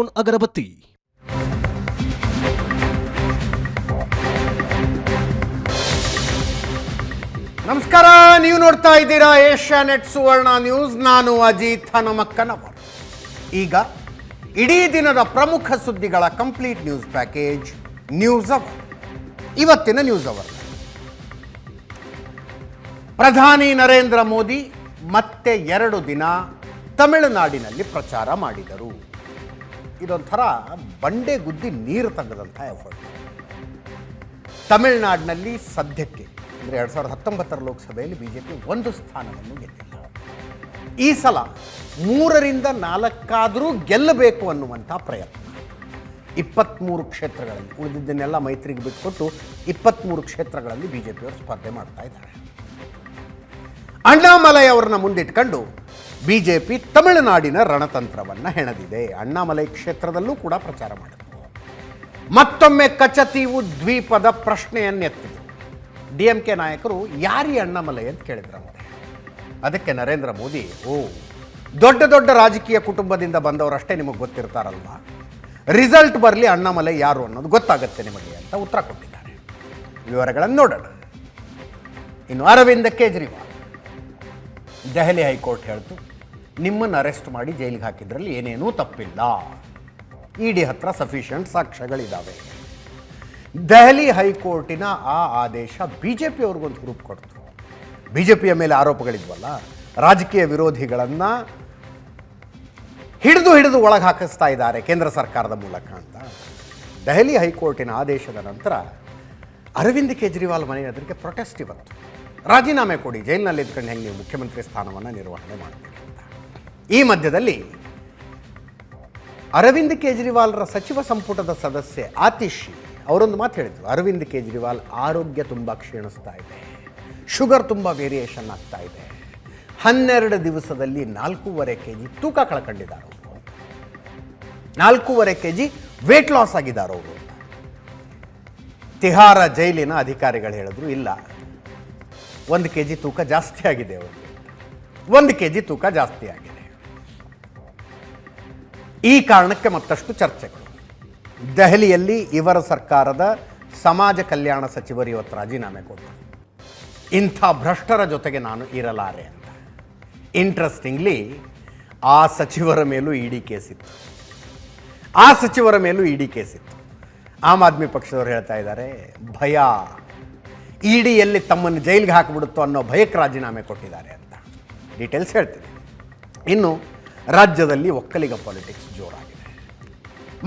Brown ಅಗರಬತ್ತಿ. ನಮಸ್ಕಾರ, ನೀವು ನೋಡ್ತಾ ಇದ್ದೀರಾ ಏಷ್ಯಾ ನೆಟ್ ಸುವರ್ಣ ನ್ಯೂಸ್. ನಾನು ಅಜಿತ್ ಹನುಮಕ್ಕನವರ್. ಈಗ ಇಡೀ ದಿನದ ಪ್ರಮುಖ ಸುದ್ದಿಗಳ complete news package news hour. ಇವತ್ತಿನ ನ್ಯೂಸ್ ಅವರ್. ಪ್ರಧಾನಿ ನರೇಂದ್ರ ಮೋದಿ ಮತ್ತೆ ಎರಡು ದಿನ ತಮಿಳುನಾಡಿನಲ್ಲಿ ಪ್ರಚಾರ ಮಾಡಿದರು. ಇದೊಂಥರ ಬಂಡೆ ಗುದ್ದಿ ನೀರು ತೆಗೆದಂಥ ಎಫರ್ಟ್ ತಮಿಳುನಾಡಿನಲ್ಲಿ ಸದ್ಯಕ್ಕೆ, ಅಂದರೆ ಎರಡು ಸಾವಿರದ ಹತ್ತೊಂಬತ್ತರ ಲೋಕಸಭೆಯಲ್ಲಿ ಬಿ ಜೆ ಪಿ ಒಂದು ಸ್ಥಾನವನ್ನು ಗೆದ್ದಿಲ್ಲ. ಈ ಸಲ ಮೂರರಿಂದ ನಾಲ್ಕಾದರೂ ಗೆಲ್ಲಬೇಕು ಅನ್ನುವಂಥ ಪ್ರಯತ್ನ. ಇಪ್ಪತ್ತ್ಮೂರು ಕ್ಷೇತ್ರಗಳಲ್ಲಿ, ಉಳಿದಿದ್ದನ್ನೆಲ್ಲ ಮೈತ್ರಿಗೆ ಬಿಟ್ಟುಕೊಟ್ಟು ಇಪ್ಪತ್ತ್ಮೂರು ಕ್ಷೇತ್ರಗಳಲ್ಲಿ ಬಿ ಜೆ ಪಿಯವರು ಸ್ಪರ್ಧೆ ಮಾಡ್ತಾ ಇದ್ದಾರೆ. ಅಣ್ಣಾಮಲೈ ಅವರನ್ನ ಮುಂದಿಟ್ಕೊಂಡು ಬಿ ಜೆ ಪಿ ತಮಿಳುನಾಡಿನ ರಣತಂತ್ರವನ್ನು ಹೆಣೆದಿದೆ. ಅಣ್ಣಾಮಲೈ ಕ್ಷೇತ್ರದಲ್ಲೂ ಕೂಡ ಪ್ರಚಾರ ಮಾಡಿತು ಮತ್ತೊಮ್ಮೆ ಕಚತೀವು ದ್ವೀಪದ ಪ್ರಶ್ನೆಯನ್ನೆತ್ತಿದರು ಡಿ ಎಂ ಕೆ ನಾಯಕರು ಯಾರಿ ಅಣ್ಣಾಮಲೈ ಅಂತ ಕೇಳಿದ್ರಂತೆ ಅದಕ್ಕೆ ನರೇಂದ್ರ ಮೋದಿ, ಓ, ದೊಡ್ಡ ದೊಡ್ಡ ರಾಜಕೀಯ ಕುಟುಂಬದಿಂದ ಬಂದವರಷ್ಟೇ ನಿಮಗೆ ಗೊತ್ತಿರ್ತಾರಲ್ವಾ? ರಿಸಲ್ಟ್ ಬರಲಿ ಅಣ್ಣಾಮಲೈ ಯಾರು ಅನ್ನೋದು ಗೊತ್ತಾಗುತ್ತೆ ನಿಮಗೆ ಅಂತ ಉತ್ತರ ಕೊಟ್ಟಿದ್ದಾರೆ. ವಿವರಗಳನ್ನು ನೋಡೋಣ. ಇನ್ನು ಅರವಿಂದ ಕೇಜ್ರಿವಾಲ್, ದೆಹಲಿ ಹೈಕೋರ್ಟ್ ಹೇಳ್ತು. ನಿಮ್ಮನ್ನು ಅರೆಸ್ಟ್ ಮಾಡಿ ಜೈಲಿಗೆ ಹಾಕಿದ್ರಲ್ಲಿ ಏನೇನೂ ತಪ್ಪಿಲ್ಲ. ಇಡಿ ಹತ್ರ ಸಫಿಷಿಯಂಟ್ ಸಾಕ್ಷ್ಯಗಳಿದ್ದಾವೆ ದೆಹಲಿ ಹೈಕೋರ್ಟಿನ ಆ ಆದೇಶ ಬಿ ಜೆ ಪಿಯವ್ರಿಗೊಂದು ಗ್ರೂಪ್ ಕೊಡ್ತು. ಬಿ ಜೆ ಪಿಯ ಮೇಲೆ ಆರೋಪಗಳಿದ್ವಲ್ಲ, ರಾಜಕೀಯ ವಿರೋಧಿಗಳನ್ನು ಹಿಡಿದು ಹಿಡಿದು ಒಳಗೆ ಹಾಕಿಸ್ತಾ ಇದ್ದಾರೆ ಕೇಂದ್ರ ಸರ್ಕಾರದ ಮೂಲಕ ಅಂತ. ದೆಹಲಿ ಹೈಕೋರ್ಟಿನ ಆದೇಶದ ನಂತರ ಅರವಿಂದ್ ಕೇಜ್ರಿವಾಲ್ ಮನೆ ಅದಕ್ಕೆ ಪ್ರೊಟೆಸ್ಟ್ ಇವತ್ತು. ರಾಜೀನಾಮೆ ಕೊಡಿ ಜೈಲಿನಲ್ಲಿ ಇದ್ಕೊಂಡು ಹೆಂಗೆ ನೀವು ಮುಖ್ಯಮಂತ್ರಿ ಸ್ಥಾನವನ್ನು ನಿರ್ವಹಣೆ ಮಾಡ್ತೀರಿ? ಈ ಮಧ್ಯದಲ್ಲಿ ಅರವಿಂದ್ ಕೇಜ್ರಿವಾಲ್ರ ಸಚಿವ ಸಂಪುಟದ ಸದಸ್ಯೆ ಆತಿಶ್ ಅವರೊಂದು ಮಾತು ಹೇಳಿದರು. ಅರವಿಂದ್ ಕೇಜ್ರಿವಾಲ್ ಆರೋಗ್ಯ ತುಂಬ ಕ್ಷೀಣಿಸ್ತಾ ಇದೆ. ಶುಗರ್ ತುಂಬ ವೇರಿಯೇಷನ್ ಆಗ್ತಾ ಇದೆ. ಹನ್ನೆರಡು ದಿವಸದಲ್ಲಿ ನಾಲ್ಕೂವರೆ ಕೆ ಜಿ ತೂಕ ಕಳ್ಕೊಂಡಿದ್ದಾರೆ ಅವರು. ನಾಲ್ಕೂವರೆ ಕೆ ಜಿ ವೇಟ್ ಲಾಸ್ ಆಗಿದ್ದಾರೆ ಅವರು ತಿಹಾರ ಜೈಲಿನ ಅಧಿಕಾರಿಗಳು ಹೇಳಿದ್ರು, ಇಲ್ಲ. ಒಂದು ಕೆ ಜಿ ತೂಕ ಜಾಸ್ತಿ ಆಗಿದೆ ಅವರು ಒಂದು ಕೆ ಜಿ ತೂಕ ಜಾಸ್ತಿ ಆಗಿದೆ. ಈ ಕಾರಣಕ್ಕೆ ಮತ್ತಷ್ಟು ಚರ್ಚೆಗಳು ದೆಹಲಿಯಲ್ಲಿ ಇವರ ಸರ್ಕಾರದ ಸಮಾಜ ಕಲ್ಯಾಣ ಸಚಿವರು ಇವತ್ತು ರಾಜೀನಾಮೆ ಕೊಟ್ಟರು. ಇಂಥ ಭ್ರಷ್ಟರ ಜೊತೆಗೆ ನಾನು ಇರಲಾರೆ ಅಂತ. ಇಂಟ್ರೆಸ್ಟಿಂಗ್ಲಿ ಆ ಸಚಿವರ ಮೇಲೂ ಇಡಿ ಇತ್ತು. ಆ ಸಚಿವರ ಮೇಲೂ ಇಡಿ ಇತ್ತು. ಆಮ್ ಆದ್ಮಿ ಪಕ್ಷದವರು ಹೇಳ್ತಾ ಇದ್ದಾರೆ, ಭಯ ಇಡಿ ಎಲ್ಲಿ ತಮ್ಮನ್ನು ಜೈಲಿಗೆ ಹಾಕಿಬಿಡುತ್ತೋ ಅನ್ನೋ ಭಯಕ್ಕೆ ರಾಜೀನಾಮೆ ಕೊಟ್ಟಿದ್ದಾರೆ ಅಂತ. ಡೀಟೇಲ್ಸ್ ಹೇಳ್ತೀನಿ. ಇನ್ನು ರಾಜ್ಯದಲ್ಲಿ ಒಕ್ಕಲಿಗ ಪಾಲಿಟಿಕ್ಸ್ ಜೋರಾಗಿದೆ.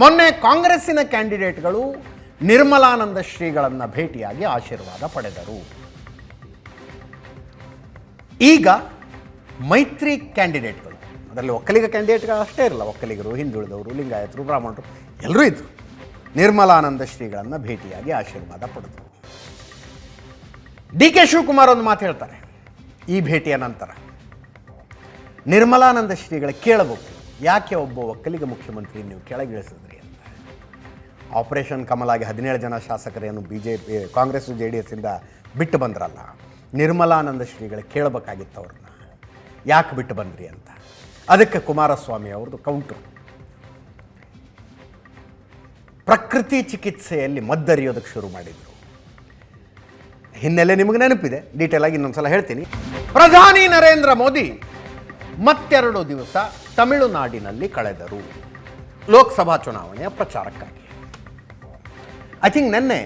ಮೊನ್ನೆ ಕಾಂಗ್ರೆಸ್ಸಿನ ಕ್ಯಾಂಡಿಡೇಟ್ಗಳು ನಿರ್ಮಲಾನಂದ ಶ್ರೀಗಳನ್ನು ಭೇಟಿಯಾಗಿ ಆಶೀರ್ವಾದ ಪಡೆದರು. ಈಗ ಮೈತ್ರಿ ಕ್ಯಾಂಡಿಡೇಟ್ಗಳು, ಅದರಲ್ಲಿ ಒಕ್ಕಲಿಗ ಕ್ಯಾಂಡಿಡೇಟ್ಗಳು ಅಷ್ಟೇ ಇರಲ್ಲ, ಒಕ್ಕಲಿಗರು, ಹಿಂದುಳಿದವರು, ಲಿಂಗಾಯತರು, ಬ್ರಾಹ್ಮಣರು, ಎಲ್ಲರೂ ಇದ್ದರು ನಿರ್ಮಲಾನಂದ ಶ್ರೀಗಳನ್ನು ಭೇಟಿಯಾಗಿ ಆಶೀರ್ವಾದ ಪಡೆದರು. ಡಿ ಕೆ ಶಿವಕುಮಾರ್ ಒಂದು ಮಾತು ಹೇಳ್ತಾರೆ, ಈ ಭೇಟಿಯ ನಂತರ. ನಿರ್ಮಲಾನಂದ ಶ್ರೀಗಳ ಕೇಳಬೇಕು ಯಾಕೆ ಒಬ್ಬ ಒಕ್ಕಲಿಗ ಮುಖ್ಯಮಂತ್ರಿ ನೀವು ಕೆಳಗಿಳಿಸಿದ್ರಿ ಅಂತ? ಆಪರೇಷನ್ ಕಮಲಾಗಿ ಹದಿನೇಳು ಜನ ಶಾಸಕರೇನು B J P Congress J D ಎಸ್ಸಿಂದ ಬಿಟ್ಟು ಬಂದ್ರಲ್ಲ? ನಿರ್ಮಲಾನಂದ ಶ್ರೀಗಳ ಕೇಳಬೇಕಾಗಿತ್ತು ಅವ್ರನ್ನ. ಯಾಕೆ ಬಿಟ್ಟು ಬಂದ್ರಿ ಅಂತ? ಅದಕ್ಕೆ ಕುಮಾರಸ್ವಾಮಿ ಅವ್ರದ್ದು ಕೌಂಟ್ರು ಪ್ರಕೃತಿ ಚಿಕಿತ್ಸೆಯಲ್ಲಿ ಮದ್ದರಿಯೋದಕ್ಕೆ ಶುರು ಮಾಡಿದರು. ಹಿನ್ನೆಲೆ ನಿಮಗೆ ನೆನಪಿದೆ. ಡೀಟೇಲ್ ಆಗಿ ಇನ್ನೊಂದ್ಸಲ ಹೇಳ್ತೀನಿ. ಪ್ರಧಾನಿ ನರೇಂದ್ರ ಮೋದಿ ಮತ್ತೆರಡು ದಿವಸ ತಮಿಳುನಾಡಿನಲ್ಲಿ ಕಳೆದರು. ಲೋಕಸಭಾ ಚುನಾವಣೆಯ ಪ್ರಚಾರಕ್ಕಾಗಿ. ಐ ಥಿಂಕ್ ನೆನ್ನೆ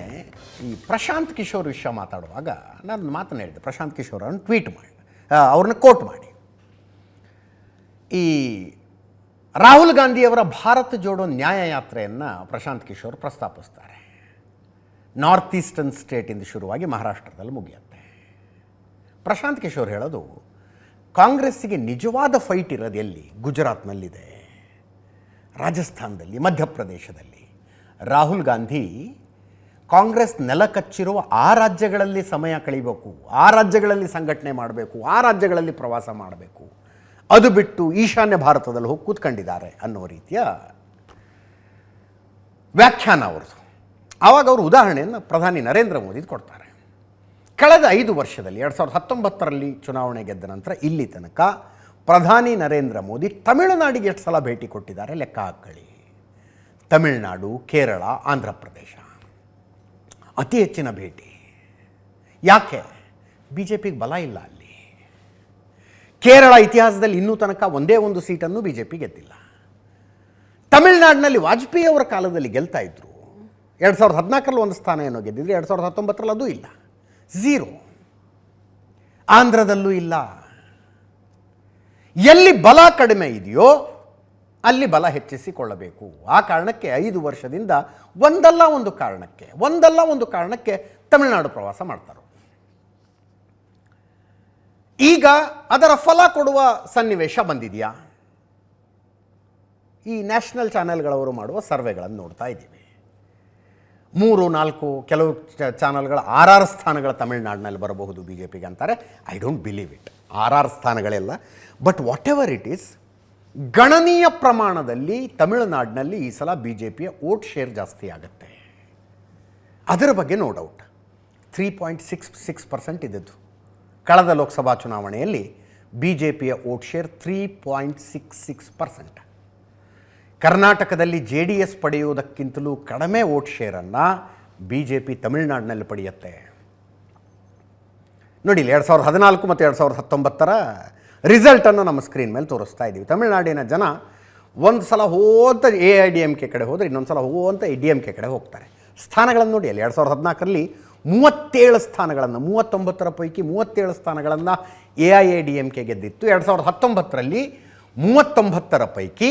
ಈ ಪ್ರಶಾಂತ್ ಕಿಶೋರ್ ವಿಷಯ ಮಾತಾಡುವಾಗ ನಾನು ಮಾತನ್ನು ಹೇಳಿದೆ. ಪ್ರಶಾಂತ್ ಕಿಶೋರ್ ಅವ್ರನ್ನ ಟ್ವೀಟ್ ಮಾಡಿ ಅವ್ರನ್ನ ಕೋಟ್ ಮಾಡಿ. ಈ ರಾಹುಲ್ ಗಾಂಧಿಯವರ ಭಾರತ ಜೋಡೋ ನ್ಯಾಯ ಯಾತ್ರೆಯನ್ನು ಪ್ರಶಾಂತ್ ಕಿಶೋರ್ ಪ್ರಸ್ತಾಪಿಸ್ತಾರೆ. ನಾರ್ತ್ ಈಸ್ಟರ್ನ್ ಸ್ಟೇಟಿಂದ ಶುರುವಾಗಿ ಮಹಾರಾಷ್ಟ್ರದಲ್ಲಿ ಮುಗಿಯುತ್ತೆ. ಪ್ರಶಾಂತ್ ಕಿಶೋರ್ ಹೇಳೋದು ಕಾಂಗ್ರೆಸ್ಸಿಗೆ ನಿಜವಾದ ಫೈಟ್ ಇರೋದು ಎಲ್ಲಿ? ಗುಜರಾತ್ನಲ್ಲಿದೆ. ರಾಜಸ್ಥಾನದಲ್ಲಿ, ಮಧ್ಯಪ್ರದೇಶದಲ್ಲಿ. ರಾಹುಲ್ ಗಾಂಧಿ ಕಾಂಗ್ರೆಸ್ ನೆಲ ಕಚ್ಚಿರುವ ಆ ರಾಜ್ಯಗಳಲ್ಲಿ ಸಮಯ ಕಳಿಬೇಕು, ಆ ರಾಜ್ಯಗಳಲ್ಲಿ ಸಂಘಟನೆ ಮಾಡಬೇಕು, ಆ ರಾಜ್ಯಗಳಲ್ಲಿ ಪ್ರವಾಸ ಮಾಡಬೇಕು. ಅದು ಬಿಟ್ಟು ಈಶಾನ್ಯ ಭಾರತದಲ್ಲಿ ಹೋಗಿ ಕೂತ್ಕೊಂಡಿದ್ದಾರೆ ಅನ್ನೋ ರೀತಿಯ ವ್ಯಾಖ್ಯಾನ ಅವ್ರದ್ದು. ಆವಾಗ ಅವರು ಉದಾಹರಣೆಯನ್ನು ಪ್ರಧಾನಿ ನರೇಂದ್ರ ಮೋದಿ ಕೊಡ್ತಾರೆ. ಕಳೆದ ಐದು ವರ್ಷದಲ್ಲಿ, ಎರಡು ಸಾವಿರದ ಹತ್ತೊಂಬತ್ತರಲ್ಲಿ ಚುನಾವಣೆ ಗೆದ್ದ ನಂತರ ಇಲ್ಲಿ ತನಕ ಪ್ರಧಾನಿ ನರೇಂದ್ರ ಮೋದಿ ತಮಿಳುನಾಡಿಗೆ ಎಷ್ಟು ಸಲ ಭೇಟಿ ಕೊಟ್ಟಿದ್ದಾರೆ ಲೆಕ್ಕ ಹಾಕೊಳ್ಳಿ ತಮಿಳುನಾಡು, ಕೇರಳ ಆಂಧ್ರ ಪ್ರದೇಶ ಅತಿ ಹೆಚ್ಚಿನ ಭೇಟಿ. ಯಾಕೆ? ಬಿ ಜೆ ಪಿಗೆ ಬಲ ಇಲ್ಲ ಅಲ್ಲಿ. ಕೇರಳ ಇತಿಹಾಸದಲ್ಲಿ ಇನ್ನೂ ತನಕ ಒಂದೇ ಒಂದು ಸೀಟನ್ನು ಬಿ ಜೆ ಪಿ ಗೆದ್ದಿಲ್ಲ. ತಮಿಳುನಾಡಿನಲ್ಲಿ ವಾಜಪೇಯಿ ಅವರ ಕಾಲದಲ್ಲಿ ಗೆಲ್ತಾ ಇದ್ದರು ಎರಡು ಸಾವಿರದ ಹದಿನಾಲ್ಕರಲ್ಲಿ ಒಂದು ಸ್ಥಾನ ಏನೋ ಗೆದ್ದಿದ್ರು, ಎರಡು ಸಾವಿರದ ಹತ್ತೊಂಬತ್ತರಲ್ಲಿ ಅದೂ ಇಲ್ಲ. ಝೀರೋ ಆಂಧ್ರದಲ್ಲೂ ಇಲ್ಲ. ಎಲ್ಲಿ ಬಲ ಕಡಿಮೆ ಇದೆಯೋ ಅಲ್ಲಿ ಬಲ ಹೆಚ್ಚಿಸಿಕೊಳ್ಳಬೇಕು. ಆ ಕಾರಣಕ್ಕೆ ಐದು ವರ್ಷದಿಂದ ಒಂದಲ್ಲ ಒಂದು ಕಾರಣಕ್ಕೆ, ಒಂದಲ್ಲ ಒಂದು ಕಾರಣಕ್ಕೆ ತಮಿಳುನಾಡು ಪ್ರವಾಸ ಮಾಡ್ತಾರೆ. ಈಗ ಅದರ ಫಲ ಕೊಡುವ ಸನ್ನಿವೇಶ ಬಂದಿದೆಯಾ? ಈ ನ್ಯಾಷನಲ್ ಚಾನೆಲ್ಗಳವರು ಮಾಡುವ ಸರ್ವೆಗಳನ್ನು ನೋಡ್ತಾ ಇದ್ದೀವಿ. ಮೂರು, ನಾಲ್ಕು ಕೆಲವು ಚಾನಲ್ಗಳ ಆರಾರು ಸ್ಥಾನಗಳ ತಮಿಳ್ನಾಡಿನಲ್ಲಿ ಬರಬಹುದು ಬಿ ಜೆ ಪಿಗೆ ಅಂತಾರೆ ಐ ಡೋಂಟ್ ಬಿಲೀವ್ ಇಟ್ ಆರಾರು ಸ್ಥಾನಗಳೆಲ್ಲ but whatever it is ಗಣನೀಯ ಪ್ರಮಾಣದಲ್ಲಿ ತಮಿಳುನಾಡಿನಲ್ಲಿ ಈ ಸಲ ಬಿ ಜೆ ಪಿಯ ವೋಟ್ ಶೇರ್ ಜಾಸ್ತಿ ಆಗುತ್ತೆ. ಅದರ ಬಗ್ಗೆ no doubt three point six six percent ಇದ್ದದ್ದು. ಕಳೆದ ಲೋಕಸಭಾ ಚುನಾವಣೆಯಲ್ಲಿ ಬಿ ಜೆ ಪಿಯ vote share three point six six percent ಕರ್ನಾಟಕದಲ್ಲಿ ಜೆ ಡಿ ಎಸ್ ಪಡೆಯುವುದಕ್ಕಿಂತಲೂ ಕಡಿಮೆ ವೋಟ್ ಶೇರನ್ನು ಬಿ ಜೆ ಪಿ ತಮಿಳುನಾಡಿನಲ್ಲಿ ಪಡೆಯುತ್ತೆ. ನೋಡಿ ಎರಡು ಸಾವಿರದ ಹದಿನಾಲ್ಕು ಮತ್ತು ಎರಡು ಸಾವಿರದ ಹತ್ತೊಂಬತ್ತರ ರಿಸಲ್ಟನ್ನು ನಮ್ಮ ಸ್ಕ್ರೀನ್ ಮೇಲೆ ತೋರಿಸ್ತಾ ಇದ್ದೀವಿ. ತಮಿಳುನಾಡಿನ ಜನ ಒಂದು ಸಲ ಹೋದ A I D M K ಕಡೆ ಹೋದರೆ ಇನ್ನೊಂದು ಸಲ ಹೋ ಅಂತ ಡಿ ಎಂ ಕೆ ಕಡೆ ಹೋಗ್ತಾರೆ. ಸ್ಥಾನಗಳನ್ನು ನೋಡಿ ಅಲ್ಲಿ ಎರಡು ಸಾವಿರದ ಹದಿನಾಲ್ಕರಲ್ಲಿ ಮೂವತ್ತೇಳು ಸ್ಥಾನಗಳನ್ನು, ಮೂವತ್ತೊಂಬತ್ತರ ಪೈಕಿ ಮೂವತ್ತೇಳು ಸ್ಥಾನಗಳನ್ನು A I A D M K ಗೆದ್ದಿತ್ತು. ಎರಡು ಸಾವಿರದ ಹತ್ತೊಂಬತ್ತರಲ್ಲಿ ಮೂವತ್ತೊಂಬತ್ತರ ಪೈಕಿ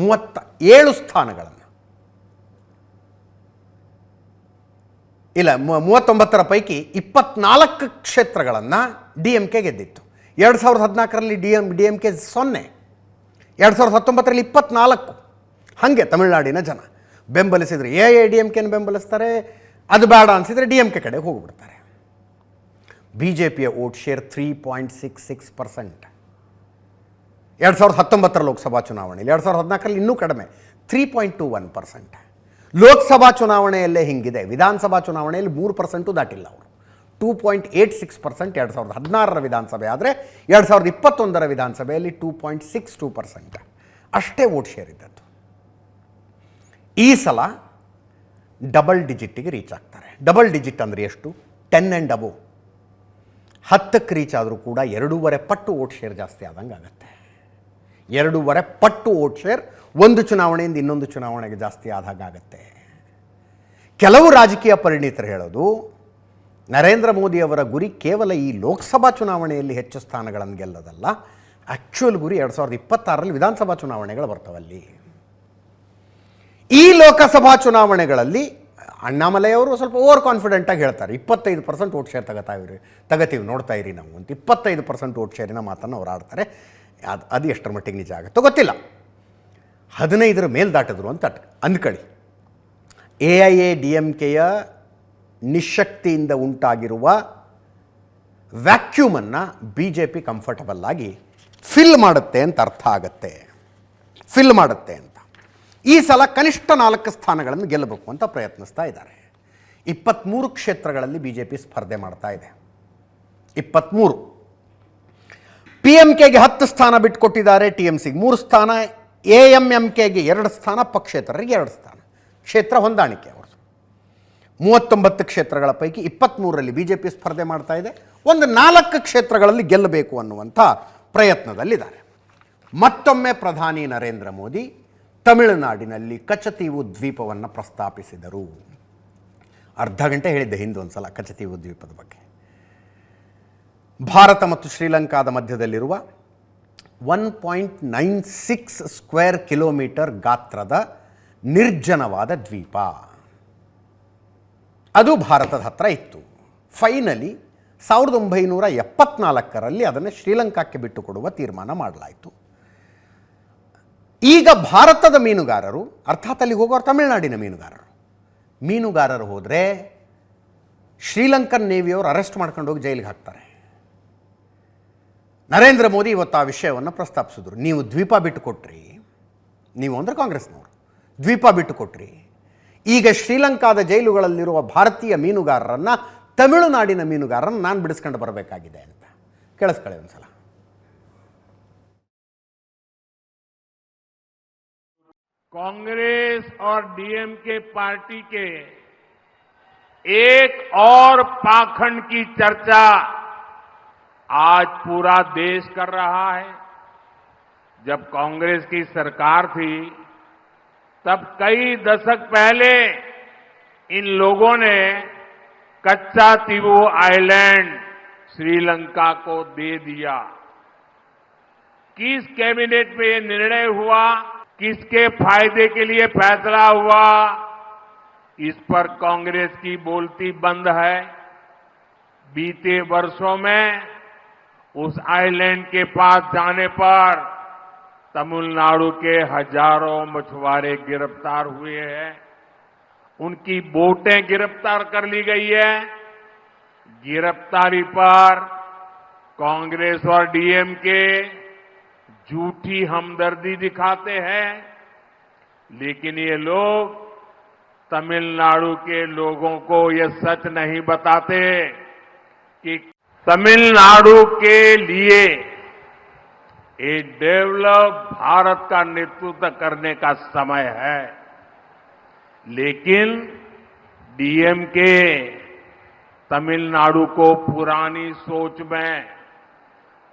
ಮೂವತ್ತ ಏಳು ಸ್ಥಾನಗಳನ್ನು. ಇಲ್ಲ ಮೂವತ್ತೊಂಬತ್ತರ ಪೈಕಿ ಇಪ್ಪತ್ನಾಲ್ಕು ಕ್ಷೇತ್ರಗಳನ್ನು ಡಿ ಎಂ ಕೆ ಗೆದ್ದಿತ್ತು. ಎರಡು ಸಾವಿರದ ಹದಿನಾಲ್ಕರಲ್ಲಿ D M D M K ಸೊನ್ನೆ, ಎರಡು ಸಾವಿರದ ಹತ್ತೊಂಬತ್ತರಲ್ಲಿ ಇಪ್ಪತ್ನಾಲ್ಕು. ಹಾಗೆ ತಮಿಳುನಾಡಿನ ಜನ. ಬೆಂಬಲಿಸಿದರೆ ಎ ಎ, ಡಿ ಎಂ ಕೆನ ಬೆಂಬಲಿಸ್ತಾರೆ, ಅದು ಬೇಡ ಅನಿಸಿದರೆ ಡಿ ಎಂ ಕೆ ಕಡೆ ಹೋಗಿಬಿಡ್ತಾರೆ. ಬಿ ಜೆ ಪಿಯ vote share three point six six percent ಎರಡು ಸಾವಿರದ ಹತ್ತೊಂಬತ್ತರ ಲೋಕಸಭಾ ಚುನಾವಣೆಯಲ್ಲಿ ಎರಡು ಸಾವಿರದ ಹದಿನಾಲ್ಕರಲ್ಲಿ ಇನ್ನೂ ಕಡಿಮೆ three point two one percent Lok Sabha ಚುನಾವಣೆಯಲ್ಲೇ ಹಿಂಗಿದೆ, ವಿಧಾನಸಭಾ ಚುನಾವಣೆಯಲ್ಲಿ ಮೂರು ಪರ್ಸೆಂಟು ದಾಟಿಲ್ಲ ಅವರು. Two point eight six percent ಎರಡು ಸಾವಿರದ ಹದಿನಾರರ ವಿಧಾನಸಭೆ ಆದರೆ, ಎರಡು ಸಾವಿರದ ಇಪ್ಪತ್ತೊಂದರ ವಿಧಾನಸಭೆಯಲ್ಲಿ two point six two percent ಅಷ್ಟೇ ವೋಟ್ ಶೇರ್ ಇದ್ದದ್ದು. ಈ ಸಲ ಡಬಲ್ ಡಿಜಿಟ್ಟಿಗೆ ರೀಚ್ ಆಗ್ತಾರೆ. ಡಬಲ್ ಡಿಜಿಟ್ ಅಂದರೆ ಎಷ್ಟು? ಟೆನ್ ಆ್ಯಂಡ್ ಅಬೋ ಹತ್ತಕ್ಕೆ ರೀಚ್ ಆದರೂ ಕೂಡ ಎರಡೂವರೆ ಪಟ್ಟು ವೋಟ್ ಶೇರ್ ಜಾಸ್ತಿ ಆದಂಗೆ ಆಗುತ್ತೆ ಎರಡೂವರೆ ಪಟ್ಟು ವೋಟ್ ಶೇರ್ ಒಂದು ಚುನಾವಣೆಯಿಂದ ಇನ್ನೊಂದು ಚುನಾವಣೆಗೆ ಜಾಸ್ತಿ ಆದಾಗ ಆಗುತ್ತೆ ಕೆಲವು ರಾಜಕೀಯ ಪರಿಣಿತರು ಹೇಳೋದು, ನರೇಂದ್ರ ಮೋದಿಯವರ ಗುರಿ ಕೇವಲ ಈ ಲೋಕಸಭಾ ಚುನಾವಣೆಯಲ್ಲಿ ಹೆಚ್ಚು ಸ್ಥಾನಗಳನ್ನು ಗೆಲ್ಲೋದಲ್ಲ ಆ್ಯಕ್ಚುಯಲ್ ಗುರಿ ಎರಡು ಸಾವಿರದ ಇಪ್ಪತ್ತಾರರಲ್ಲಿ ವಿಧಾನಸಭಾ ಚುನಾವಣೆಗಳು ಬರ್ತವಲ್ಲಿ ಈ ಲೋಕಸಭಾ ಚುನಾವಣೆಗಳಲ್ಲಿ ಅಣ್ಣಾಮಲೆಯವರು ಸ್ವಲ್ಪ ಓವರ್ ಕಾನ್ಫಿಡೆಂಟಾಗಿ ಹೇಳ್ತಾರೆ. ಇಪ್ಪತ್ತೈದು ಪರ್ಸೆಂಟ್ ವೋಟ್ ಶೇರ್ ತಗೋತಾ ಇವ್ರಿ ತಗೋತೀವಿ, ನೋಡ್ತಾ ಇರಿ ನಾವು ಅಂತ. ಇಪ್ಪತ್ತೈದು ಪರ್ಸೆಂಟ್ ವೋಟ್ ಶೇರಿನ ಮಾತನ್ನು ಅವ್ರು ಆಡ್ತಾರೆ. ಅದು ಅದು ಎಷ್ಟರ ಮಟ್ಟಿಗೆ ನಿಜ ಆಗುತ್ತೋ ಗೊತ್ತಿಲ್ಲ. ಹದಿನೈದರ ಮೇಲೆ ದಾಟಿದ್ರು ಅಂತ ಅಂದ್ಕೊಳ್ಳಿ A I A, D M ಕೆಯ ನಿಶಕ್ತಿಯಿಂದ ಉಂಟಾಗಿರುವ ವ್ಯಾಕ್ಯೂಮನ್ನು ಬಿ ಜೆ ಪಿ ಕಂಫರ್ಟಬಲ್ ಆಗಿ ಫಿಲ್ ಮಾಡುತ್ತೆ ಅಂತ ಅರ್ಥ ಆಗುತ್ತೆ. ಫಿಲ್ ಮಾಡುತ್ತೆ ಅಂತ. ಈ ಸಲ ಕನಿಷ್ಠ ನಾಲ್ಕು ಸ್ಥಾನಗಳನ್ನು ಗೆಲ್ಲಬೇಕು ಅಂತ ಪ್ರಯತ್ನಿಸ್ತಾ ಇದ್ದಾರೆ. ಇಪ್ಪತ್ತ್ಮೂರು ಕ್ಷೇತ್ರಗಳಲ್ಲಿ ಬಿ ಜೆ ಪಿ ಸ್ಪರ್ಧೆ ಮಾಡ್ತಾ ಇದೆ. ಇಪ್ಪತ್ತ್ಮೂರು ಪಿ ಎಂ ಕೆಗೆ ಹತ್ತು ಸ್ಥಾನ ಬಿಟ್ಟುಕೊಟ್ಟಿದ್ದಾರೆ ಟಿ ಎಂ ಸಿಗೆ ಮೂರು ಸ್ಥಾನ ಎ ಎಂ ಎಂ ಕೆಗೆ ಎರಡು ಸ್ಥಾನ, ಪಕ್ಷೇತರರಿಗೆ ಎರಡು ಸ್ಥಾನ. ಕ್ಷೇತ್ರ ಹೊಂದಾಣಿಕೆ ಅವರು ಮೂವತ್ತೊಂಬತ್ತು ಕ್ಷೇತ್ರಗಳ ಪೈಕಿ ಇಪ್ಪತ್ತ್ಮೂರರಲ್ಲಿ ಬಿ ಜೆ ಪಿ ಸ್ಪರ್ಧೆ ಮಾಡ್ತಾ ಇದೆ. ಒಂದು ನಾಲ್ಕು ಕ್ಷೇತ್ರಗಳಲ್ಲಿ ಗೆಲ್ಲಬೇಕು ಅನ್ನುವಂಥ ಪ್ರಯತ್ನದಲ್ಲಿದ್ದಾರೆ. ಮತ್ತೊಮ್ಮೆ ಪ್ರಧಾನಿ ನರೇಂದ್ರ ಮೋದಿ ತಮಿಳುನಾಡಿನಲ್ಲಿ ಕಚತೀವು ದ್ವೀಪವನ್ನು ಪ್ರಸ್ತಾಪಿಸಿದರು. ಅರ್ಧ ಗಂಟೆ ಹೇಳಿದ್ದೆ ಹಿಂದೊಂದು ಸಲ ಕಚತೀವು ದ್ವೀಪದ ಬಗ್ಗೆ. ಭಾರತ ಮತ್ತು ಶ್ರೀಲಂಕಾದ ಮಧ್ಯದಲ್ಲಿರುವ one point nine six square kilometre ಗಾತ್ರದ ನಿರ್ಜನವಾದ ದ್ವೀಪ. ಅದು ಭಾರತದ ಹತ್ರ ಇತ್ತು. ಫೈನಲಿ ಸಾವಿರದ ಒಂಬೈನೂರ ಎಪ್ಪತ್ನಾಲ್ಕರಲ್ಲಿ ಅದನ್ನು ಶ್ರೀಲಂಕಾಕ್ಕೆ ಬಿಟ್ಟುಕೊಡುವ ತೀರ್ಮಾನ ಮಾಡಲಾಯಿತು. ಈಗ ಭಾರತದ ಮೀನುಗಾರರು, ಅರ್ಥಾತ್ ಅಲ್ಲಿಗೆ ಹೋಗೋರು ತಮಿಳುನಾಡಿನ ಮೀನುಗಾರರು ಮೀನುಗಾರರು ಹೋದರೆ ಶ್ರೀಲಂಕನ್ ನೇವಿಯವರು ಅರೆಸ್ಟ್ ಮಾಡ್ಕೊಂಡು ಹೋಗಿ ಜೈಲಿಗೆ ಹಾಕ್ತಾರೆ. ನರೇಂದ್ರ ಮೋದಿ ಇವತ್ತು ಆ ವಿಷಯವನ್ನು ಪ್ರಸ್ತಾಪಿಸಿದ್ರು ನೀವು ದ್ವೀಪ ಬಿಟ್ಟು ಕೊಟ್ರಿ ನೀವು ಅಂದರೆ ಕಾಂಗ್ರೆಸ್ನವರು ದ್ವೀಪ ಬಿಟ್ಟು ಕೊಟ್ರಿ ಈಗ ಶ್ರೀಲಂಕಾದ ಜೈಲುಗಳಲ್ಲಿರುವ ಭಾರತೀಯ ಮೀನುಗಾರರನ್ನು ತಮಿಳುನಾಡಿನ ಮೀನುಗಾರರನ್ನು ನಾನು ಬಿಡಿಸ್ಕೊಂಡು ಬರಬೇಕಾಗಿದೆ ಅಂತ ಕೇಳಿಸ್ಕೊಳ್ಳಿ ಒಂದು ಸಲ कांग्रेस और डीएमके पार्टी के एक और पाखंड की चर्चा आज पूरा देश कर रहा है। जब कांग्रेस की सरकार थी, तब कई दशक पहले इन लोगों ने कच्चा तीवू आइलैंड श्रीलंका को दे दिया। किस कैबिनेट में ये निर्णय हुआ, किसके फ़ायदे के लिए फैसला हुआ, इस पर कांग्रेस की बोलती बंद है। बीते वर्षों में उस आइलैंड के पास जाने पर तमिलनाडु के हज़ारों मछुआरे गिरफ़्तार हुए हैं। उनकी बोटें गिरफ़्तार कर ली गई है। गिरफ्तारी पर कांग्रेस और डीएमके झूठी हमदर्दी दिखाते हैं। लेकिन ये लोग तमिलनाडु के लोगों को ये सच नहीं बताते कि तमिलनाडु के लिए एक डेवलप भारत का नेतृत्व करने का समय है। लेकिन डीएमके तमिलनाडु को पुरानी सोच में,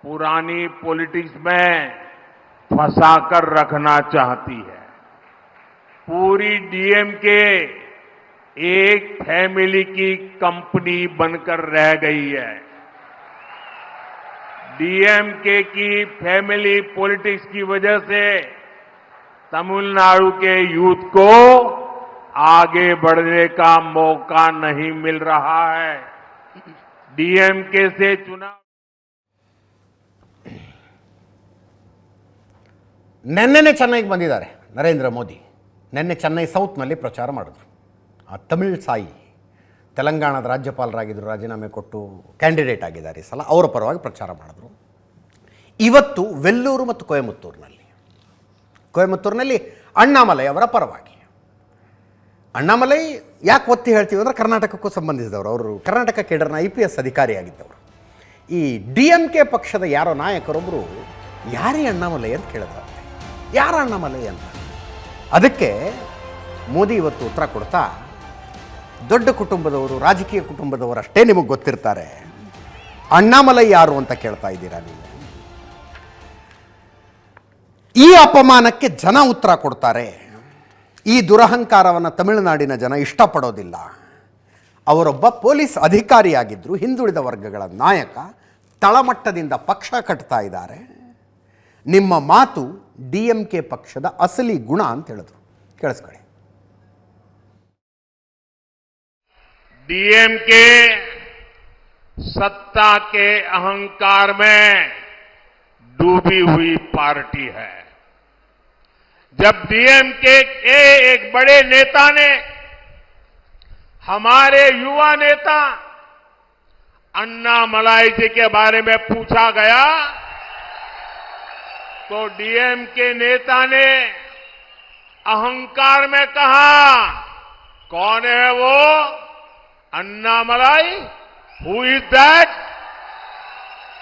पुरानी पॉलिटिक्स में फंसाकर रखना चाहती है। पूरी डीएमके एक फैमिली की कंपनी बनकर रह गई है। डीएमके की फैमिली पॉलिटिक्स की वजह से तमिलनाडु के यूथ को आगे बढ़ने का मौका नहीं मिल रहा है डीएमके से चुनाव ನೆನ್ನೆನೆ ಚೆನ್ನೈಗೆ ಬಂದಿದ್ದಾರೆ ನರೇಂದ್ರ ಮೋದಿ ನಿನ್ನೆ ಚೆನ್ನೈ ಸೌತ್ನಲ್ಲಿ ಪ್ರಚಾರ ಮಾಡಿದ್ರು ಆ ತಮಿಳ್ ಸಾಯಿ ತೆಲಂಗಾಣದ ರಾಜ್ಯಪಾಲರಾಗಿದ್ದರು ರಾಜೀನಾಮೆ ಕೊಟ್ಟು ಕ್ಯಾಂಡಿಡೇಟ್ ಆಗಿದ್ದಾರೆ ಈ ಸಲ, ಅವರ ಪರವಾಗಿ ಪ್ರಚಾರ ಮಾಡಿದ್ರು. ಇವತ್ತು ವೆಲ್ಲೂರು ಮತ್ತು ಕೊಯಮತ್ತೂರಿನಲ್ಲಿ ಕೊಯಮತ್ತೂರಿನಲ್ಲಿ ಅಣ್ಣಾಮಲೈ ಅವರ ಪರವಾಗಿ. ಅಣ್ಣಾಮಲೈ ಯಾಕೆ ಒತ್ತಿ ಹೇಳ್ತೀವಿ ಅಂದರೆ ಕರ್ನಾಟಕಕ್ಕೂ ಸಂಬಂಧಿಸಿದವರು, ಅವರು ಕರ್ನಾಟಕ ಕೇಡರ್ನ ಐ ಪಿ ಎಸ್ ಅಧಿಕಾರಿಯಾಗಿದ್ದವರು. ಈ ಡಿ ಎಂ ಕೆ ಪಕ್ಷದ ಯಾರೋ ನಾಯಕರೊಬ್ಬರು ಯಾರೇ ಅಣ್ಣಾಮಲೈ ಅಂತ ಕೇಳಿದ್ರಂತೆ. ಯಾರ ಅಣ್ಣಾಮಲೈ ಅಂತ? ಅದಕ್ಕೆ ಮೋದಿ ಇವತ್ತು ಉತ್ತರ ಕೊಡ್ತಾ ದೊಡ್ಡ ಕುಟುಂಬದವರು, ರಾಜಕೀಯ ಕುಟುಂಬದವರು ಅಷ್ಟೇ ನಿಮಗೆ ಗೊತ್ತಿರ್ತಾರೆ. ಅಣ್ಣಾಮಲೈ ಯಾರು ಅಂತ ಕೇಳ್ತಾ ಇದ್ದೀರಾ ನೀವು? ಈ ಅಪಮಾನಕ್ಕೆ ಜನ ಉತ್ತರ ಕೊಡ್ತಾರೆ. ಈ ದುರಹಂಕಾರವನ್ನು ತಮಿಳುನಾಡಿನ ಜನ ಇಷ್ಟಪಡೋದಿಲ್ಲ. ಅವರೊಬ್ಬ ಪೊಲೀಸ್ ಅಧಿಕಾರಿಯಾಗಿದ್ದರು ಹಿಂದುಳಿದ ವರ್ಗಗಳ ನಾಯಕ, ತಳಮಟ್ಟದಿಂದ ಪಕ್ಷ ಕಟ್ತಾ ಇದ್ದಾರೆ. ನಿಮ್ಮ ಮಾತು ಡಿ ಎಂ ಕೆ ಪಕ್ಷದ ಅಸಲಿ ಗುಣ ಅಂತ ಹೇಳಿದ್ರು. ಕೇಳಿಸ್ಕೊಳ್ಳಿ. डीएमके सत्ता के अहंकार में डूबी हुई पार्टी है। जब डीएमके के एक बड़े नेता ने हमारे युवा नेता अन्ना मलाई जी के बारे में पूछा गया तो डीएमके नेता ने अहंकार में कहा, कौन है वो? मलाई who is that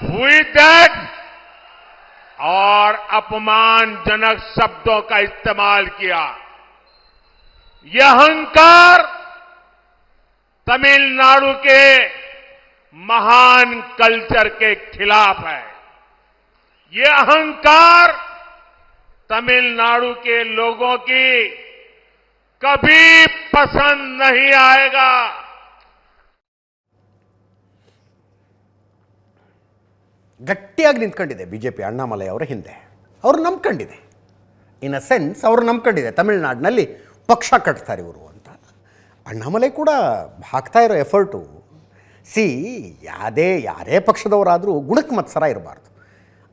who is that और अपमानजनक शब्दों का इस्तेमाल किया। यह अहंकार तमिलनाडु के महान कल्चर के खिलाफ है। ये अहंकार तमिलनाडु के लोगों की कभी पसंद नहीं आएगा। ಗಟ್ಟಿಯಾಗಿ ನಿಂತ್ಕೊಂಡಿದೆ ಬಿ ಜೆ ಪಿ ಅಣ್ಣಾಮಲೈ ಅವರ ಹಿಂದೆ. ಅವರು ನಂಬ್ಕೊಂಡಿದೆ. ಇನ್ ಅ ಸೆನ್ಸ್ ಅವರು ನಂಬ್ಕೊಂಡಿದೆ. ತಮಿಳ್ನಾಡಿನಲ್ಲಿ ಪಕ್ಷ ಕಟ್ತಾರೆ ಇವರು ಅಂತ. ಅಣ್ಣಾಮಲೈ ಕೂಡ ಹಾಕ್ತಾ ಇರೋ ಎಫರ್ಟು ಸಿ ಯಾವುದೇ ಯಾರೇ ಪಕ್ಷದವರಾದರೂ ಗುಣಕ್ಕೆ ಮತ್ಸರ ಇರಬಾರ್ದು.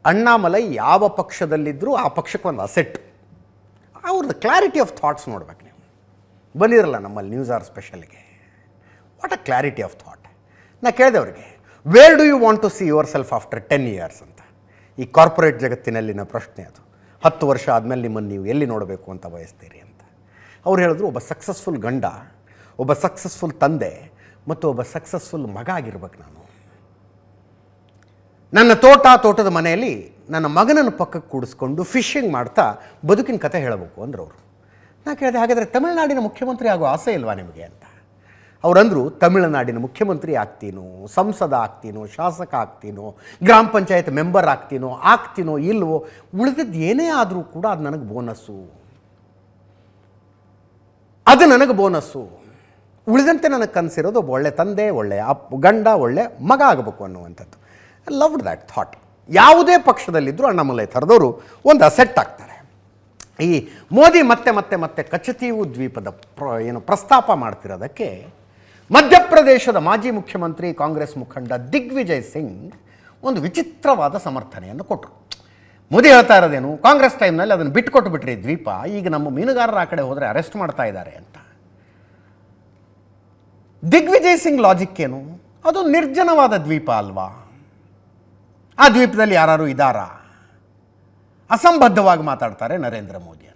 ಅಣ್ಣಾಮಲೈ ಯಾವ ಪಕ್ಷದಲ್ಲಿದ್ದರೂ ಆ ಪಕ್ಷಕ್ಕೆ ಒಂದು ಅಸೆಟ್ ಅವ್ರದ್ದು ಕ್ಲಾರಿಟಿ ಆಫ್ ಥಾಟ್ಸ್ ನೋಡ್ಬೇಕು ನೀವು. ಬಂದಿರಲ್ಲ ನಮ್ಮಲ್ಲಿ news R ಸ್ಪೆಷಲ್ಗೆ what a clarity of thought ನಾ ಕೇಳಿದೆ ಅವ್ರಿಗೆ. Where do you want to see yourself after ten years ಅಂತ? ಈ ಕಾರ್ಪೊರೇಟ್ ಜಗತ್ತಿನಲ್ಲಿನ ಪ್ರಶ್ನೆ ಅದು. ಹತ್ತು ವರ್ಷ ಆದಮೇಲೆ ನಿಮ್ಮನ್ನು ನೀವು ಎಲ್ಲಿ ನೋಡಬೇಕು ಅಂತ ಬಯಸ್ತೀರಿ ಅಂತ? ಅವ್ರು ಹೇಳಿದ್ರು, ಒಬ್ಬ ಸಕ್ಸಸ್ಫುಲ್ ಗಂಡ, ಒಬ್ಬ ಸಕ್ಸಸ್ಫುಲ್ ತಂದೆ ಮತ್ತು ಒಬ್ಬ ಸಕ್ಸಸ್ಫುಲ್ ಮಗ ಆಗಿರ್ಬೇಕು ನಾನು. ನನ್ನ ತೋಟ, ತೋಟದ ಮನೆಯಲ್ಲಿ ನನ್ನ ಮಗನನ್ನು ಪಕ್ಕಕ್ಕೆ ಕೂಡಿಸ್ಕೊಂಡು ಫಿಶಿಂಗ್ ಮಾಡ್ತಾ ಬದುಕಿನ ಕತೆ ಹೇಳಬೇಕು ಅಂದ್ರೆ ಅವರು. ನಾ ಕೇಳಿದೆ, ಹಾಗಾದರೆ ತಮಿಳುನಾಡಿನ ಮುಖ್ಯಮಂತ್ರಿ ಆಗೋ ಆಸೆ ಇಲ್ವಾ ನಿಮಗೆ? ಅಂತ. ಅವರಂದರು ತಮಿಳುನಾಡಿನ ಮುಖ್ಯಮಂತ್ರಿ ಆಗ್ತೀನೋ, ಸಂಸದ ಆಗ್ತೀನೋ, ಶಾಸಕ ಆಗ್ತೀನೋ, ಗ್ರಾಮ ಪಂಚಾಯತ್ ಮೆಂಬರ್ ಆಗ್ತೀನೋ ಆಗ್ತೀನೋ ಇಲ್ಲವೋ ಉಳಿದದ್ದು ಏನೇ ಆದರೂ ಕೂಡ ಅದು ನನಗೆ ಬೋನಸ್ಸು. ಅದು ನನಗೆ ಬೋನಸ್ಸು. ಉಳಿದಂತೆ ನನಗೆ ಕನಸಿರೋದು ಒಳ್ಳೆ ತಂದೆ, ಒಳ್ಳೆ ಅಪ್ಪ ಗಂಡ, ಒಳ್ಳೆ ಮಗ ಆಗಬೇಕು ಅನ್ನುವಂಥದ್ದು. ಲವ್ಡ್ ದ್ಯಾಟ್ ಥಾಟ್ ಯಾವುದೇ ಪಕ್ಷದಲ್ಲಿದ್ದರೂ ಅಣ್ಣಾಮಲೈ ಥರದವರು ಒಂದು ಅಸೆಟ್ ಆಗ್ತಾರೆ. ಈ ಮೋದಿ ಮತ್ತೆ ಮತ್ತೆ ಮತ್ತೆ ಕಚತೀವು ದ್ವೀಪದ ಪ್ರ, ಏನು ಪ್ರಸ್ತಾಪ ಮಾಡ್ತಿರೋದಕ್ಕೆ ಮಧ್ಯಪ್ರದೇಶದ ಮಾಜಿ ಮುಖ್ಯಮಂತ್ರಿ ಕಾಂಗ್ರೆಸ್ ಮುಖಂಡ ದಿಗ್ವಿಜಯ್ ಸಿಂಗ್ ಒಂದು ವಿಚಿತ್ರವಾದ ಸಮರ್ಥನೆಯನ್ನು ಕೊಟ್ಟರು ಮೋದಿ ಹೇಳ್ತಾ ಇರೋದೇನು, ಕಾಂಗ್ರೆಸ್ ಟೈಮ್ನಲ್ಲಿ ಅದನ್ನು ಬಿಟ್ಟುಕೊಟ್ಟು ಬಿಟ್ರಿ ದ್ವೀಪ, ಈಗ ನಮ್ಮ ಮೀನುಗಾರರ ಆ ಕಡೆ ಹೋದರೆ ಅರೆಸ್ಟ್ ಮಾಡ್ತಾ ಇದ್ದಾರೆ ಅಂತ. ದಿಗ್ವಿಜಯ್ ಸಿಂಗ್ ಲಾಜಿಕ್ ಏನು? ಅದು ನಿರ್ಜನವಾದ ದ್ವೀಪ ಅಲ್ವಾ? ಆ ದ್ವೀಪದಲ್ಲಿ ಯಾರು ಇದ್ದಾರಾ ಅಸಂಬದ್ಧವಾಗಿ ಮಾತಾಡ್ತಾರೆ ನರೇಂದ್ರ ಮೋದಿ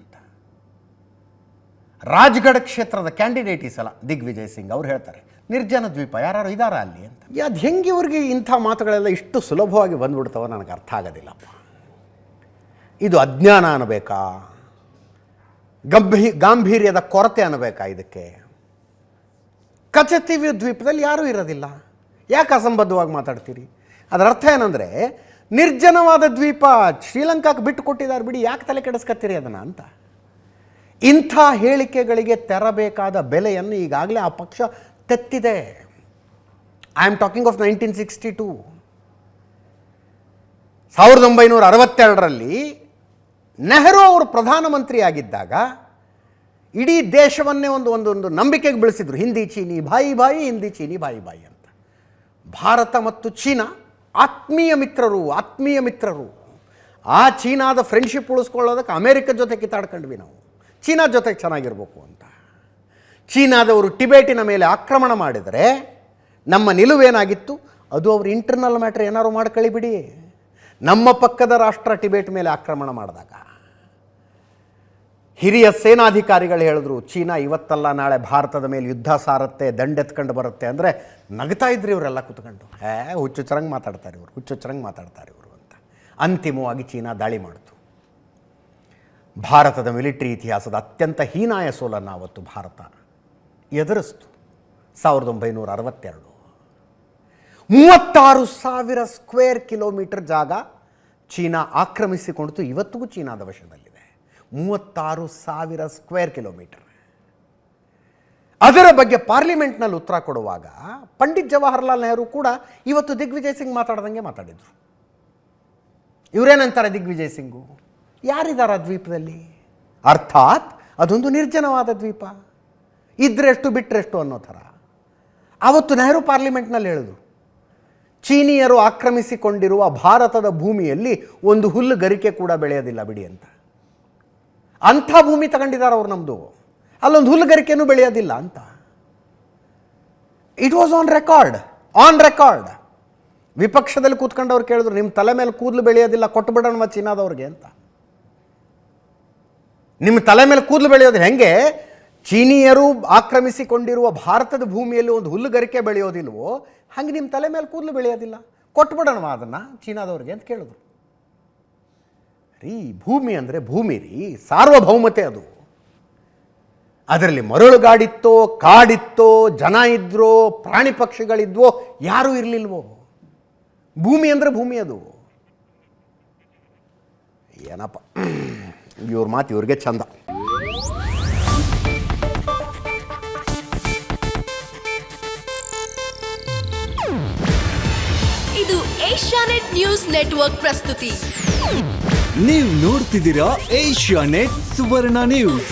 ರಾಜ್ಗಢ ಕ್ಷೇತ್ರದ ಕ್ಯಾಂಡಿಡೇಟ್ ಈ ಸಲ ದಿಗ್ವಿಜಯ್ ಸಿಂಗ್ ಅವ್ರು ಹೇಳ್ತಾರೆ, ನಿರ್ಜನ ದ್ವೀಪ ಯಾರು ಇದ್ದಾರಾ ಅಲ್ಲಿ ಅಂತ. ಅದು ಹೆಂಗೆ ಇವ್ರಿಗೆ ಇಂಥ ಮಾತುಗಳೆಲ್ಲ ಇಷ್ಟು ಸುಲಭವಾಗಿ ಬಂದ್ಬಿಡ್ತಾವ ನನಗೆ ಅರ್ಥ ಆಗೋದಿಲ್ಲಪ್ಪ ಇದು ಅಜ್ಞಾನ ಅನ್ನಬೇಕಾ ಗಂಭೀ, ಗಾಂಭೀರ್ಯದ ಕೊರತೆ ಅನ್ನಬೇಕಾ ಇದಕ್ಕೆ? ಕಚತಿವಿ ದ್ವೀಪದಲ್ಲಿ ಯಾರೂ ಇರೋದಿಲ್ಲ. ಯಾಕೆ ಅಸಂಬದ್ಧವಾಗಿ ಮಾತಾಡ್ತೀರಿ? ಅದರ ಅರ್ಥ ಏನಂದರೆ, ನಿರ್ಜನವಾದ ದ್ವೀಪ ಶ್ರೀಲಂಕಾಕ್ಕೆ ಬಿಟ್ಟು ಕೊಟ್ಟಿದ್ದಾರೆ ಬಿಡಿ, ಯಾಕೆ ತಲೆ ಕೆಡಿಸ್ಕತ್ತೀರಿ ಅದನ್ನು ಅಂತ. ಇಂಥ ಹೇಳಿಕೆಗಳಿಗೆ ತೆರಬೇಕಾದ ಬೆಲೆಯನ್ನು ಈಗಾಗಲೇ ಆ ಪಕ್ಷ ತೆತ್ತಿದೆ. I am talking of nineteen sixty two ಸಾವಿರದ ಒಂಬೈನೂರ ಅರವತ್ತೆರಡರಲ್ಲಿ ನೆಹರು ಅವರು ಪ್ರಧಾನಮಂತ್ರಿ ಆಗಿದ್ದಾಗ ಇಡೀ ದೇಶವನ್ನೇ ಒಂದು ಒಂದು ಒಂದು ನಂಬಿಕೆಗೆ ಬೆಳೆಸಿದ್ರು. ಹಿಂದಿ ಚೀನಿ ಬಾಯಿ ಬಾಯಿ ಹಿಂದಿ ಚೀನಿ ಬಾಯಿ ಬಾಯಿ ಅಂತ. ಭಾರತ ಮತ್ತು ಚೀನಾ ಆತ್ಮೀಯ ಮಿತ್ರರು ಆತ್ಮೀಯ ಮಿತ್ರರು. ಆ ಚೀನಾದ ಫ್ರೆಂಡ್ಶಿಪ್ ಉಳಿಸ್ಕೊಳ್ಳೋದಕ್ಕೆ ಅಮೇರಿಕದ ಜೊತೆ ಕಿತ್ತಾಡ್ಕೊಂಡ್ವಿ ನಾವು. ಚೀನಾ ಜೊತೆಗೆ ಚೆನ್ನಾಗಿರ್ಬೇಕು ಅಂತ. ಚೀನಾದವರು ಟಿಬೇಟಿನ ಮೇಲೆ ಆಕ್ರಮಣ ಮಾಡಿದರೆ ನಮ್ಮ ನಿಲುವೇನಾಗಿತ್ತು? ಅದು ಅವ್ರ ಇಂಟರ್ನಲ್ ಮ್ಯಾಟ್ರ್ ಏನಾದ್ರು ಮಾಡ್ಕೊಳ್ಳಿ ಬಿಡಿ ನಮ್ಮ ಪಕ್ಕದ ರಾಷ್ಟ್ರ ಟಿಬೇಟ್ ಮೇಲೆ ಆಕ್ರಮಣ ಮಾಡಿದಾಗ. ಹಿರಿಯ ಸೇನಾಧಿಕಾರಿಗಳು ಹೇಳಿದ್ರು, ಚೀನಾ ಇವತ್ತಲ್ಲ, ನಾಳೆ ಭಾರತದ ಮೇಲೆ ಯುದ್ಧ ಸಾರತ್ತೆ ದಂಡೆತ್ಕೊಂಡು ಬರುತ್ತೆ. ಅಂದರೆ ನಗ್ತಾ ಇದ್ರಿ ಇವರೆಲ್ಲ ಕುತ್ಕೊಂಡು. ಹೇ ಹುಚ್ಚುಚ್ಚರಂಗೆ ಮಾತಾಡ್ತಾರೆ ಇವರು ಹುಚ್ಚುಚ್ಚರಂಗೆ ಮಾತಾಡ್ತಾರೆ ಇವರು ಅಂತ. ಅಂತಿಮವಾಗಿ ಚೀನಾ ದಾಳಿ ಮಾಡಿತು. ಭಾರತದ ಮಿಲಿಟರಿ ಇತಿಹಾಸದ ಅತ್ಯಂತ ಹೀನಾಯ ಸೋಲನ್ನು ಅವತ್ತು ಭಾರತ. ಎದುರಿಸ್ತು. ಸಾವಿರದ ಒಂಬೈನೂರ ಅರವತ್ತೆರಡು. ಮೂವತ್ತಾರು ಸಾವಿರ ಸ್ಕ್ವೇರ್ ಕಿಲೋಮೀಟರ್ ಜಾಗ ಚೀನಾ ಆಕ್ರಮಿಸಿಕೊಂಡಿತು. ಇವತ್ತಿಗೂ ಚೀನಾದ ವಶದಲ್ಲಿದೆ. ಮೂವತ್ತಾರು ಸಾವಿರ ಸ್ಕ್ವೇರ್ ಕಿಲೋಮೀಟರ್. ಅದರ ಬಗ್ಗೆ ಪಾರ್ಲಿಮೆಂಟ್ನಲ್ಲಿ ಉತ್ತರ ಕೊಡುವಾಗ ಪಂಡಿತ್ ಜವಾಹರ್ಲಾಲ್ ನೆಹರು ಕೂಡ ಇವತ್ತು ದಿಗ್ವಿಜಯ್ ಸಿಂಗ್ ಮಾತಾಡ್ದಂಗೆ ಮಾತಾಡಿದರು. ಇವರೇನಂತಾರೆ ದಿಗ್ವಿಜಯ್ ಸಿಂಗು? ಯಾರಿದ್ದಾರೆ ಆ ದ್ವೀಪದಲ್ಲಿ? ಅರ್ಥಾತ್ ಅದೊಂದು ನಿರ್ಜನವಾದ ದ್ವೀಪ. ಇದ್ರೆಷ್ಟು ಬಿಟ್ಟರೆಷ್ಟು ಅನ್ನೋ ಥರ. ಆವತ್ತು ನೆಹರು ಪಾರ್ಲಿಮೆಂಟ್ನಲ್ಲಿ ಹೇಳಿದ್ರು ಚೀನಿಯರು ಆಕ್ರಮಿಸಿಕೊಂಡಿರುವ ಭಾರತದ ಭೂಮಿಯಲ್ಲಿ ಒಂದು ಹುಲ್ಲು ಗರಿಕೆ ಕೂಡ ಬೆಳೆಯೋದಿಲ್ಲ ಬಿಡಿ ಅಂತ. ಅಂಥ ಭೂಮಿ ತಗೊಂಡಿದ್ದಾರೆ ಅವ್ರು ನಮ್ಮದು ಅಲ್ಲೊಂದು ಹುಲ್ಲು ಗರಿಕೆನೂ ಬೆಳೆಯೋದಿಲ್ಲ ಅಂತ. It was on record on record ವಿಪಕ್ಷದಲ್ಲಿ ಕೂತ್ಕೊಂಡವ್ರು ಕೇಳಿದ್ರು ನಿಮ್ಮ ತಲೆ ಮೇಲೆ ಕೂದಲು ಬೆಳೆಯೋದಿಲ್ಲ ಕೊಟ್ಟು ಬಿಡೋಣ ಚೀನಾದವ್ರಿಗೆ ಅಂತ. ನಿಮ್ಮ ತಲೆ ಮೇಲೆ ಕೂದಲು ಬೆಳೆಯೋದು ಹೆಂಗೆ? ಚೀನಿಯರು ಆಕ್ರಮಿಸಿಕೊಂಡಿರುವ ಭಾರತದ ಭೂಮಿಯಲ್ಲಿ ಒಂದು ಹುಲ್ಲುಗರಿಕೆ ಬೆಳೆಯೋದಿಲ್ವೋ, ಹಂಗೆ ನಿಮ್ಮ ತಲೆ ಮೇಲೆ ಕೂದಲು ಬೆಳೆಯೋದಿಲ್ಲ. ಕೊಟ್ಬಿಡೋಣ ಅದನ್ನು ಚೀನಾದವ್ರಿಗೆ ಅಂತ ಕೇಳಿದ್ರು. ರೀ, ಭೂಮಿ ಅಂದರೆ ಭೂಮಿ ರೀ, ಸಾರ್ವಭೌಮತೆ ಅದು. ಅದರಲ್ಲಿ ಮರಳುಗಾಡಿತ್ತೋ, ಕಾಡಿತ್ತೋ, ಜನ ಇದ್ರೋ, ಪ್ರಾಣಿ ಪಕ್ಷಿಗಳಿದ್ವೋ, ಯಾರೂ ಇರಲಿಲ್ವೋ. ಭೂಮಿ ಅಂದರೆ ಭೂಮಿ ಅದು. ಏನಪ್ಪ? ಇವ್ರ ಮಾತು ಇವ್ರಿಗೆ ಚಂದ. ಇದು ಏಷ್ಯಾನೆಟ್ ನ್ಯೂಸ್ ನೆಟ್ವರ್ಕ್ ಪ್ರಸ್ತುತಿ. ನೀವು ನೋಡ್ತಿದ್ದೀರಾ ಏಷ್ಯಾ ನೆಟ್ ಸುವರ್ಣ ನ್ಯೂಸ್.